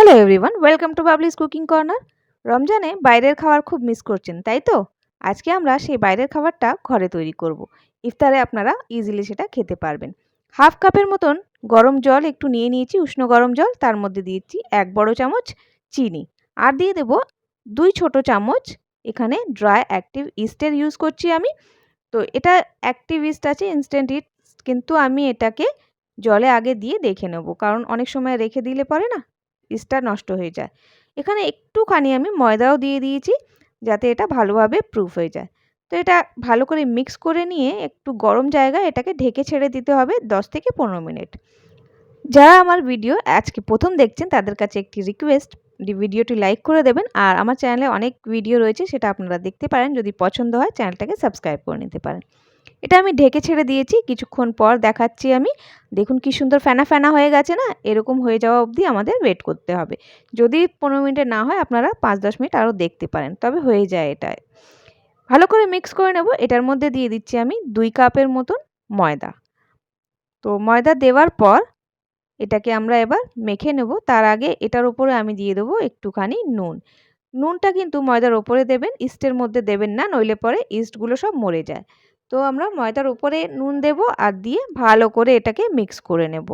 Hello everyone welcome to Babli's cooking corner রমজানে বাইরের খাবার খুব মিস করছেন, তাই তো? আজকে আমরা সেই বাইরের খাবারটা ঘরে তৈরি করব। ইফতারে আপনারা ইজিলি সেটা খেতে পারবেন। হাফ কাপের মতন গরম জল একটু নিয়ে নিয়েছি, উষ্ণ গরম জল, তার মধ্যে দিয়েছি এক বড় চামচ চিনি। আর দিয়ে দেব দুই ছোট চামচ এখানে ড্রাই অ্যাক্টিভ ইস্টের ইউজ করছি আমি। তো এটা অ্যাক্টিভ ইস্ট আছে ইনস্ট্যান্ট ইস্ট কিন্তু আমি এটাকে জলে আগে দিয়ে দেখে নেব। কারণ অনেক সময় রেখে দিলে পরে না ইস্টটা নষ্ট হয়ে যায়। এখানে একটুখানি আমি ময়দাও দিয়ে দিয়েছি যাতে এটা ভালোভাবে প্রুফ হয়ে যায়। তো এটা ভালো করে মিক্স করে নিয়ে একটু গরম জায়গায় এটাকে ঢেকে ছেড়ে দিতে হবে দশ থেকে পনেরো মিনিট। যারা আমার ভিডিও আজকে প্রথম দেখছেন, তাদের কাছে একটি রিকোয়েস্ট ভিডিওটি লাইক করে দেবেন। আর আমার চ্যানেলে অনেক ভিডিও রয়েছে, সেটা আপনারা দেখতে পারেন। যদি পছন্দ হয় চ্যানেলটাকে সাবস্ক্রাইব করে নিতে পারেন। এটা আমি ঢেকে ছেড়ে দিয়েছি, কিছুক্ষণ পর দেখাচ্ছি আমি। দেখুন কি সুন্দর ফেনা ফেনা হয়ে গেছে না? এরকম হয়ে যাওয়া অবধি আমাদের ওয়েট করতে হবে। যদি পনেরো মিনিটে না হয়, আপনারা পাঁচ দশ মিনিট আরও দেখতে পারেন। তবে হয়ে যায় এটা ভালো করে মিক্স করে নেব। এটার মধ্যে দিয়ে দিচ্ছি আমি দুই কাপের মতন ময়দা। তো ময়দা দেওয়ার পর এটাকে আমরা এবার মেখে নেব। তার আগে এটার উপরে আমি দিয়ে দেবো একটুখানি নুন। নুনটা কিন্তু ময়দার ওপরে দেবেন, ইস্টের মধ্যে দেবেন না, নইলে পরে ইস্টগুলো সব মরে যায়। তো আমরা ময়দার উপরে নুন দেব আর দিয়ে ভালো করে এটাকে মিক্স করে নেব।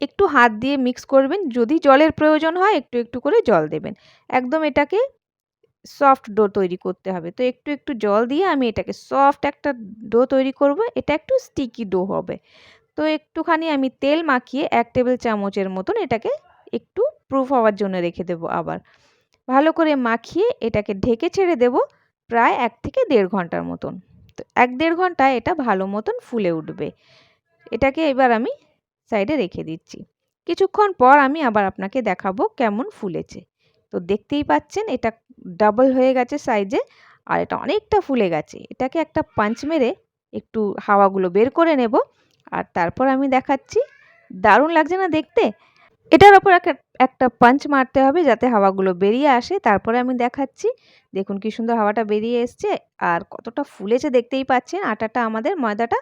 একটু হাত দিয়ে মিক্স করবেন, যদি জলের প্রয়োজন হয় একটু একটু করে জল দেবেন। একদম এটাকে সফট ডো তৈরি করতে হবে। তো একটু একটু জল দিয়ে আমি এটাকে সফট একটা ডো তৈরি করব, এটা একটু স্টিকি ডো হবে। তো একটুখানি আমি তেল মাখিয়ে এক টেবিল চামচের মতন এটাকে একটু প্রুফ হওয়ার জন্য রেখে দেব আবার। ভালো করে মাখিয়ে এটাকে ঢেকে ছেড়ে দেব। প্রায় এক থেকে দেড় ঘণ্টার মতন। তো এক দেড় ঘন্টায় এটা ভালো মতন ফুলে উঠবে। এটাকে এবার আমি সাইডে রেখে দিচ্ছি। কিছুক্ষণ পর আমি আবার আপনাকে দেখাবো কেমন ফুলেছে। তো দেখতেই পাচ্ছেন এটা ডাবল হয়ে গেছে সাইজে আর এটা অনেকটা ফুলে গেছে। এটাকে একটা পাঞ্চ মেরে একটু হাওয়াগুলো বের করে নেব। আর তারপর আমি দেখাচ্ছি, দারুণ লাগছে না দেখতে? এটার ওপর একটা একটা পাঞ্চ মারতে হবে যাতে হাওয়াগুলো বেরিয়ে আসে। তারপরে আমি দেখাচ্ছি। দেখুন কি সুন্দর হাওয়াটা বেরিয়ে এসছে আর কতটা ফুলেছে দেখতেই পাচ্ছেন। আটাটা আমাদের ময়দাটা।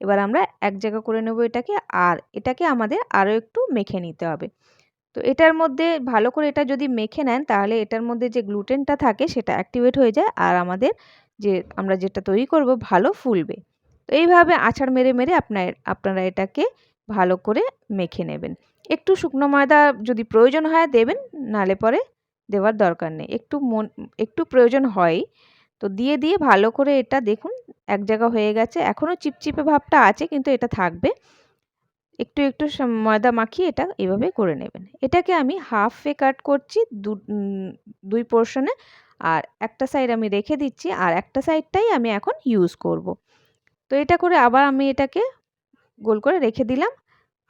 এবার আমরা এক জায়গা করে নেব এটাকে আর এটাকে আমাদের আরও একটু মেখে নিতে হবে। তো এটার মধ্যে ভালো করে এটা যদি মেখে নেন তাহলে এটার মধ্যে যে গ্লুটেনটা থাকে সেটা অ্যাক্টিভেট হয়ে যায় আর আমাদের যে, আমরা যেটা তৈরি করব ভালো ফুলবে। তো এইভাবে আছাড় মেরে মেরে আপনার, আপনারা এটাকে ভালো করে মেখে নেবেন। একটু শুকনো ময়দা যদি প্রয়োজন হয় দেবেন, নালে পরে দেওয়ার দরকার নেই। একটু মন, একটু প্রয়োজন হয় তো দিয়ে দিয়ে ভালো করে এটা দেখুন, এক জায়গা হয়ে গেছে। এখনও চিপচিপে ভাবটা আছে, কিন্তু এটা থাকবে। একটু একটু ময়দা মাখিয়ে এটা এভাবে করে নেবেন। এটাকে আমি হাফে কাট করছি দুই পোর্শনে। আর একটা সাইড আমি রেখে দিচ্ছি, আর একটা সাইডটাই আমি এখন ইউজ করব। তো এটা করে আবার আমি এটাকে গোল করে রেখে দিলাম।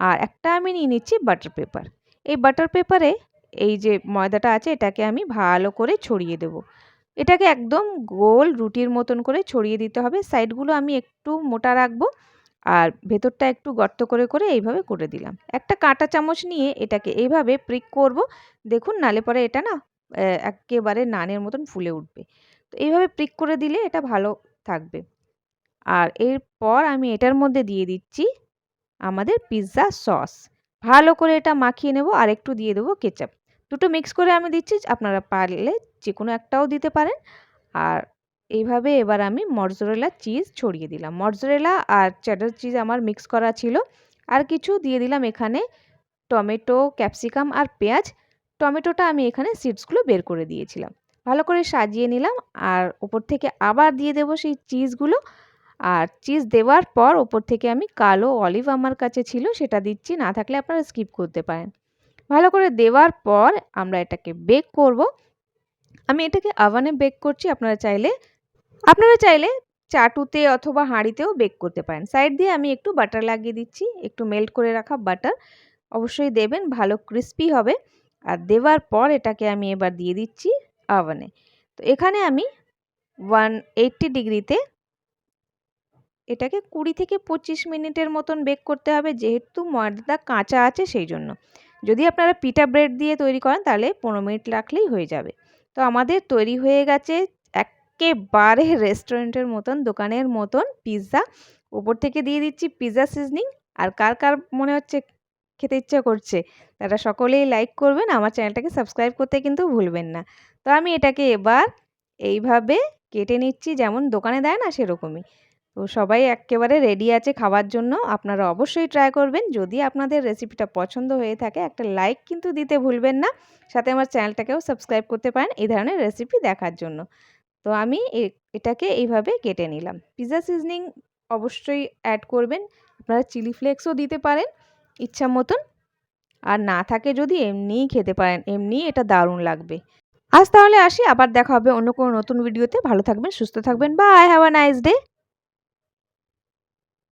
আর একটা আমি নিয়ে নিচ্ছি বাটার পেপার এই বাটার পেপারে এই যে ময়দাটা আছে, এটাকে আমি ভালো করে ছড়িয়ে দেব। এটাকে একদম গোল রুটির মতন করে ছড়িয়ে দিতে হবে। সাইডগুলো আমি একটু মোটা রাখব আর ভেতরটা একটু গর্ত করে করে এইভাবে করে দিলাম। একটা কাঁটা চামচ নিয়ে এটাকে এইভাবে প্রিক করব। দেখুন, নালে পরে এটা না একেবারে নানের মতন ফুলে উঠবে। তো এইভাবে প্রিক করে দিলে এটা ভালো থাকবে। আর এরপর আমি এটার মধ্যে দিয়ে দিচ্ছি আমাদের পিৎজা সস ভালো করে এটা মাখিয়ে নেব, আর একটু দিয়ে দেবো কেচাপ দুটো মিক্স করে আমি দিচ্ছি, আপনারা পারলে যে কোনো একটাও দিতে পারেন। আর এইভাবে এবার আমি মরজরেলা চিজ ছড়িয়ে দিলাম। মরজরেলা আর চ্যাডার চিজ আমার মিক্স করা ছিল। আর কিছু দিয়ে দিলাম এখানে টমেটো ক্যাপসিকাম আর পেঁয়াজ। টমেটোটা আমি এখানে সিডসগুলো বের করে দিয়েছিলাম। ভালো করে সাজিয়ে নিলাম, আর ওপর থেকে আবার দিয়ে দেবো সেই চিজগুলো আর চিজ দেওয়ার পর ওপর থেকে আমি কালো অলিভ আমার কাছে ছিল, সেটা দিচ্ছি, না থাকলে আপনারা স্কিপ করতে পারেন। ভালো করে দেওয়ার পর আমরা এটাকে বেক করব। আমি এটাকে আভানে বেক করছি, আপনারা চাইলে আপনারা চাইলে চাটুতে অথবা হাঁড়িতেও বেক করতে পারেন। সাইড দিয়ে আমি একটু বাটার লাগিয়ে দিচ্ছি, একটু মেল্ট করে রাখা বাটার অবশ্যই দেবেন, ভালো ক্রিস্পি হবে। আর দেওয়ার পর এটাকে আমি এবার দিয়ে দিচ্ছি আভানে তো এখানে আমি ওয়ান এইট্টি ডিগ্রিতে এটাকে কুড়ি থেকে পঁচিশ মিনিটের মতন বেক করতে হবে। যেহেতু ময়দাটা কাঁচা আছে সেই জন্য। যদি আপনারা পিঠা ব্রেড দিয়ে তৈরি করেন, তাহলে পনেরো মিনিট রাখলেই হয়ে যাবে। তো আমাদের তৈরি হয়ে গেছে একেবারে রেস্টুরেন্টের মতন, দোকানের মতন পিৎজা ওপর থেকে দিয়ে দিচ্ছি পিৎজা সিজনিং আর কার কার মনে হচ্ছে, খেতে ইচ্ছা করছে, তারা সকলেই লাইক করবেন। আমার চ্যানেলটাকে সাবস্ক্রাইব করতে কিন্তু ভুলবেন না। তো আমি এটাকে এবার এইভাবে কেটে নিচ্ছি। যেমন দোকানে দেয় না, সেরকমই। তো সবাই একেবারে রেডি আছে খাওয়ার জন্য। আপনারা অবশ্যই ট্রাই করবেন। যদি আপনাদের রেসিপিটা পছন্দ হয়ে থাকে, একটা লাইক কিন্তু দিতে ভুলবেন না। সাথে আমার চ্যানেলটাকেও সাবস্ক্রাইব করতে পারেন এই ধরনের রেসিপি দেখার জন্য। তো আমি এটাকে এইভাবে কেটে নিলাম। পিৎজা সিজনিং অবশ্যই অ্যাড করবেন। আপনারা চিলি ফ্লেক্সও দিতে পারেন ইচ্ছা মতন। আর না থাকে যদি এমনিই খেতে পারেন, এমনিই এটা দারুণ লাগবে। আজ তাহলে আসি। আবার দেখা হবে অন্য কোনো নতুন ভিডিওতে ভালো থাকবেন, সুস্থ থাকবেন। Bye have a nice day